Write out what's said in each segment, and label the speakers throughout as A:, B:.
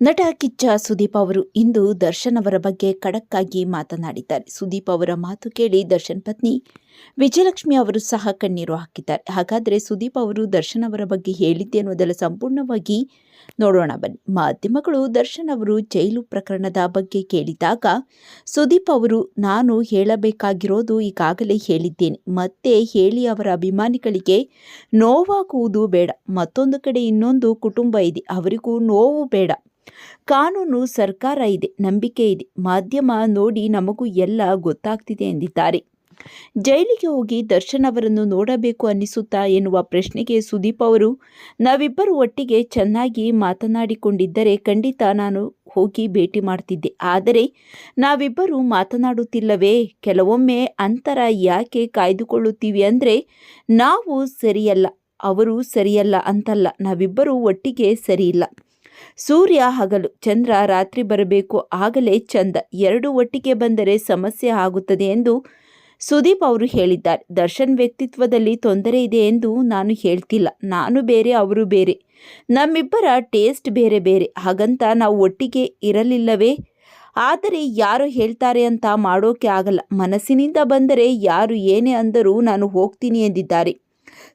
A: ನಟ ಕಿಚ್ಚ ಸುದೀಪ್ ಅವರು ಇಂದು ದರ್ಶನ್ ಅವರ ಬಗ್ಗೆ ಖಡಕ್ಕಾಗಿ ಮಾತನಾಡಿದ್ದಾರೆ. ಸುದೀಪ್ ಅವರ ಮಾತು ಕೇಳಿ ದರ್ಶನ್ ಪತ್ನಿ ವಿಜಯಲಕ್ಷ್ಮಿ ಅವರು ಸಹ ಕಣ್ಣೀರು ಹಾಕಿದ್ದಾರೆ. ಹಾಗಾದರೆ ಸುದೀಪ್ ಅವರು ದರ್ಶನ್ ಅವರ ಬಗ್ಗೆ ಹೇಳಿದ್ದೆ ಅನ್ನೋದೆಲ್ಲ ಸಂಪೂರ್ಣವಾಗಿ ನೋಡೋಣ ಬನ್ನಿ. ಮಾಧ್ಯಮಗಳು ದರ್ಶನ್ ಅವರು ಜೈಲು ಪ್ರಕರಣದ ಬಗ್ಗೆ ಕೇಳಿದಾಗ ಸುದೀಪ್ ಅವರು, ನಾನು ಹೇಳಬೇಕಾಗಿರೋದು ಈಗಾಗಲೇ ಹೇಳಿದ್ದೇನೆ. ಮತ್ತೆ ಹೇಳಿ ಅವರ ಅಭಿಮಾನಿಗಳಿಗೆ ನೋವಾಗುವುದು ಬೇಡ. ಮತ್ತೊಂದು ಕಡೆ ಇನ್ನೊಂದು ಕುಟುಂಬ ಇದೆ. ಅವರಿಗೂ ನೋವು ಬೇಡ. ಕಾನೂನು ಸರ್ಕಾರ ಇದೆ, ನಂಬಿಕೆ ಇದೆ. ಮಾಧ್ಯಮ ನೋಡಿ ನಮಗೂ ಎಲ್ಲ ಗೊತ್ತಾಗ್ತಿದೆ ಎಂದಿದ್ದಾರೆ. ಜೈಲಿಗೆ ಹೋಗಿ ದರ್ಶನ್ ಅವರನ್ನು ನೋಡಬೇಕು ಅನ್ನಿಸುತ್ತಾ ಎನ್ನುವ ಪ್ರಶ್ನೆಗೆ ಸುದೀಪ್ ಅವರು, ನಾವಿಬ್ಬರು ಒಟ್ಟಿಗೆ ಚೆನ್ನಾಗಿ ಮಾತನಾಡಿಕೊಂಡಿದ್ದರೆ ಖಂಡಿತ ನಾನು ಹೋಗಿ ಭೇಟಿ ಮಾಡ್ತಿದ್ದೆ. ಆದರೆ ನಾವಿಬ್ಬರು ಮಾತನಾಡುತ್ತಿಲ್ಲವೇ? ಕೆಲವೊಮ್ಮೆ ಅಂತರ ಯಾಕೆ ಕಾಯ್ದುಕೊಳ್ಳುತ್ತೀವಿ ಅಂದರೆ, ನಾವು ಸರಿಯಲ್ಲ, ಅವರು ಸರಿಯಲ್ಲ ಅಂತಲ್ಲ. ನಾವಿಬ್ಬರು ಒಟ್ಟಿಗೆ ಸರಿಯಿಲ್ಲ. ಸೂರ್ಯ ಹಗಲು, ಚಂದ್ರ ರಾತ್ರಿ ಬರಬೇಕು, ಆಗಲೇ ಚಂದ. ಎರಡು ಒಟ್ಟಿಗೆ ಬಂದರೆ ಸಮಸ್ಯೆ ಆಗುತ್ತದೆ ಎಂದು ಸುದೀಪ್ ಅವರು ಹೇಳಿದ್ದಾರೆ. ದರ್ಶನ್ ವ್ಯಕ್ತಿತ್ವದಲ್ಲಿ ತೊಂದರೆ ಇದೆ ಎಂದು ನಾನು ಹೇಳ್ತಿಲ್ಲ. ನಾನು ಬೇರೆ, ಅವರು ಬೇರೆ. ನಮ್ಮಿಬ್ಬರ ಟೇಸ್ಟ್ ಬೇರೆ ಬೇರೆ. ಹಾಗಂತ ನಾವು ಒಟ್ಟಿಗೆ ಇರಲಿಲ್ಲವೇ? ಆದರೆ ಯಾರು ಹೇಳ್ತಾರೆ ಅಂತ ಮಾಡೋಕೆ ಆಗಲ್ಲ. ಮನಸ್ಸಿನಿಂದ ಬಂದರೆ ಯಾರು ಏನೇ ಅಂದರೂ ನಾನು ಹೋಗ್ತೀನಿ ಎಂದಿದ್ದಾರೆ.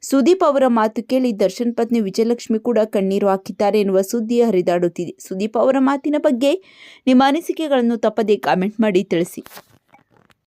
A: ಸುದೀಪ್ ಅವರ ಮಾತು ಕೇಳಿ ದರ್ಶನ್ ಪತ್ನಿ ವಿಜಯಲಕ್ಷ್ಮಿ ಕೂಡ ಕಣ್ಣೀರು ಹಾಕಿದ್ದಾರೆ ಎನ್ನುವ ಸುದ್ದಿ ಹರಿದಾಡುತ್ತಿದೆ. ಸುದೀಪ್ ಅವರ ಮಾತಿನ ಬಗ್ಗೆ ನಿಮ್ಮ ಅನಿಸಿಕೆಗಳನ್ನು ತಪ್ಪದೇ ಕಾಮೆಂಟ್ ಮಾಡಿ ತಿಳಿಸಿ.